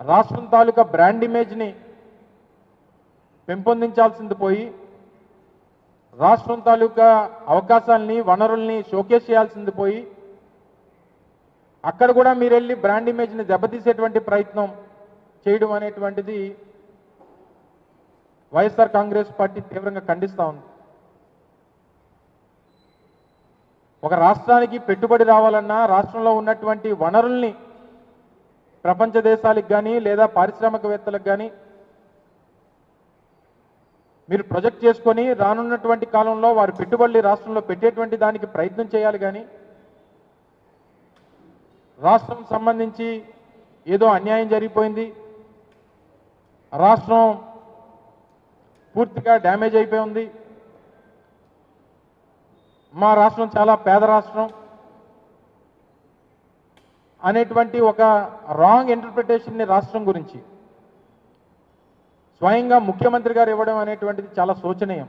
రాష్ట్రం తాలూకా బ్రాండ్ ఇమేజ్ని పెంపొందించాల్సింది పోయి రాష్ట్రం తాలూకా అవకాశాలని వనరుల్ని షోకేస్ చేయాల్సింది పోయి అక్కడ కూడా మీరు వెళ్ళి బ్రాండ్ ఇమేజ్ని దెబ్బతీసేటువంటి ప్రయత్నం చేయడం అనేటువంటిది వైఎస్ఆర్ కాంగ్రెస్ పార్టీ తీవ్రంగా ఖండిస్తూ ఉంది. ఒక రాష్ట్రానికి పెట్టుబడి రావాలన్నా రాష్ట్రంలో ఉన్నటువంటి వనరుల్ని ప్రపంచ దేశాలకు కానీ లేదా పారిశ్రామికవేత్తలకు కానీ మీరు ప్రొజెక్ట్ చేసుకొని రానున్నటువంటి కాలంలో వారి పెట్టుబడులు రాష్ట్రంలో పెట్టేటువంటి దానికి ప్రయత్నం చేయాలి కానీ రాష్ట్రం సంబంధించి ఏదో అన్యాయం జరిగిపోయింది. రాష్ట్రం పూర్తిగా డ్యామేజ్ అయిపోయి ఉంది. మా రాష్ట్రం చాలా పేద రాష్ట్రం. అనేటువంటి ఒక రాంగ్ ఇంటర్ప్రిటేషన్ని రాష్ట్రం గురించి. స్వయంగా ముఖ్యమంత్రి గారు ఇవ్వడం అనేటువంటిది చాలా శోచనీయం.